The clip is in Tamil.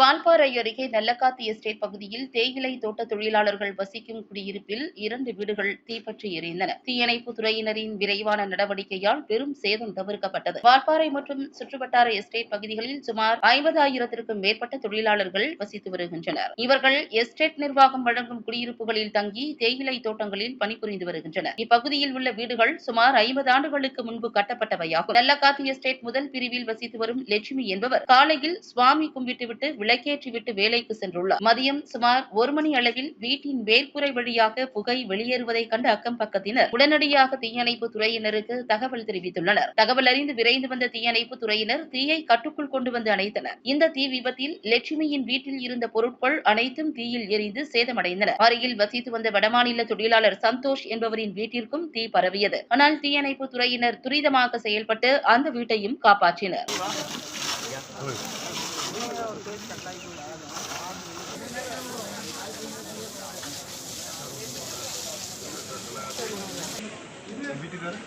வால்பாறை அருகே நல்லக்காத்தி எஸ்டேட் பகுதியில் தேயிலை தோட்ட தொழிலாளர்கள் வசிக்கும் குடியிருப்பில் இரண்டு வீடுகள் தீப்பற்றி எரிந்தன. தீயணைப்பு துறையினரின் விரைவான நடவடிக்கையால் பெரும் சேதம் தவிர்க்கப்பட்டது. வால்பாறை மற்றும் சுற்றுவட்டார எஸ்டேட் பகுதிகளில் சுமார் ஐம்பதாயிரத்திற்கும் மேற்பட்ட தொழிலாளர்கள் வசித்து வருகின்றனர். இவர்கள் எஸ்டேட் நிர்வாகம் வழங்கும் குடியிருப்புகளில் தங்கி தேயிலை தோட்டங்களில் பணிபுரிந்து வருகின்றனர். இப்பகுதியில் உள்ள வீடுகள் சுமார் ஐம்பது ஆண்டுகளுக்கு முன்பு கட்டப்பட்டவையாகும். நல்லக்காத்தி எஸ்டேட் முதல் பிரிவில் வசித்து வரும் லட்சுமி என்பவர் காலையில் சுவாமி கும்பிட்டுவிட்டு விளக்கேற்றிவிட்டு வேலைக்கு சென்றுள்ளார். மதியம் சுமார் ஒரு மணி அளவில் வீட்டின் மேற்கூரை வழியாக புகை வெளியேறுவதை கண்ட அக்கம் பக்கத்தினர் உடனடியாக தீயணைப்பு துறையினருக்கு தகவல் தெரிவித்துள்ளனர். தகவல் அறிந்து விரைந்து வந்த தீயணைப்பு துறையினர் தீயை கட்டுக்குள் கொண்டு வந்து அணைத்தனர். இந்த தீ விபத்தில் லட்சுமியின் வீட்டில் இருந்த பொருட்கள் அனைத்தும் தீயில் எரிந்து சேதமடைந்தன. அருகில் வசித்து வந்த வடமாநில தொழிலாளர் சந்தோஷ் என்பவரின் வீட்டிற்கும் தீ பரவியது. ஆனால் தீயணைப்பு துறையினர் துரிதமாக செயல்பட்டு அந்த வீட்டையும் காப்பாற்றினர். வீட்டுக்காரர்